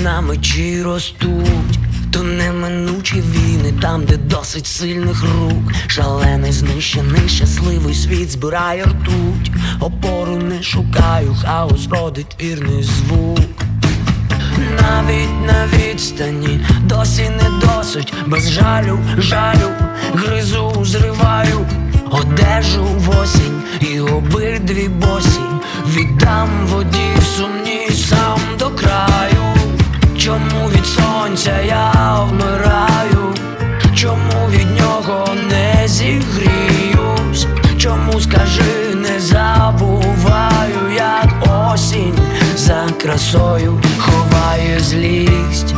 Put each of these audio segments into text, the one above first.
мечі ростуть, то неминучі війни, там, де досить сильних рук, шалений, знищений, щасливий світ збирає ртуть, опору не шукаю, хаос родить вірний звук. Навіть на відстані досі не досить, без жалю, жалю, гризу, зриваю, одежу в осінь і обидві босі. Віддам воді сумній сам до краю. Чому від сонця я вмираю? Чому від нього не зігріюсь? Чому скажи, не забуваю, як осінь за красою ховає злість.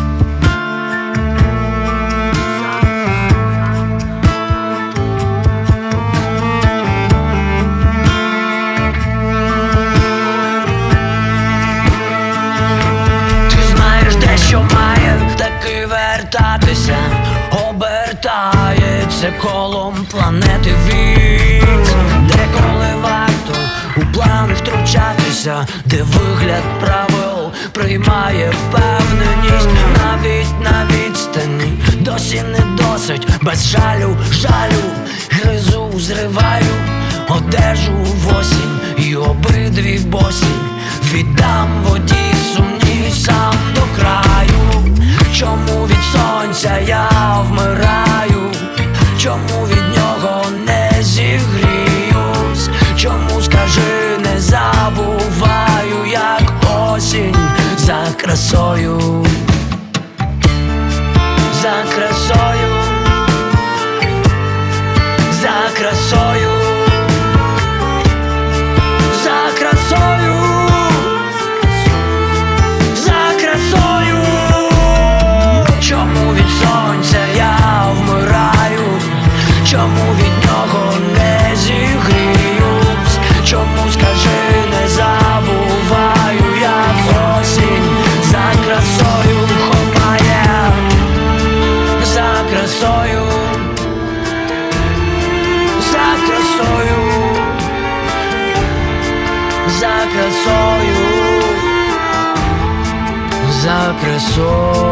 Обертається колом планети вік, де коли варто у план втручатися, де вигляд правил приймає впевненість, навіть на відстані досі не досить, без жалю, жалю, гризу, зриваю, одежу в осінь і обидві босі віддам воді осінь за красою, за красою, красою, за красою, за красою, за красою.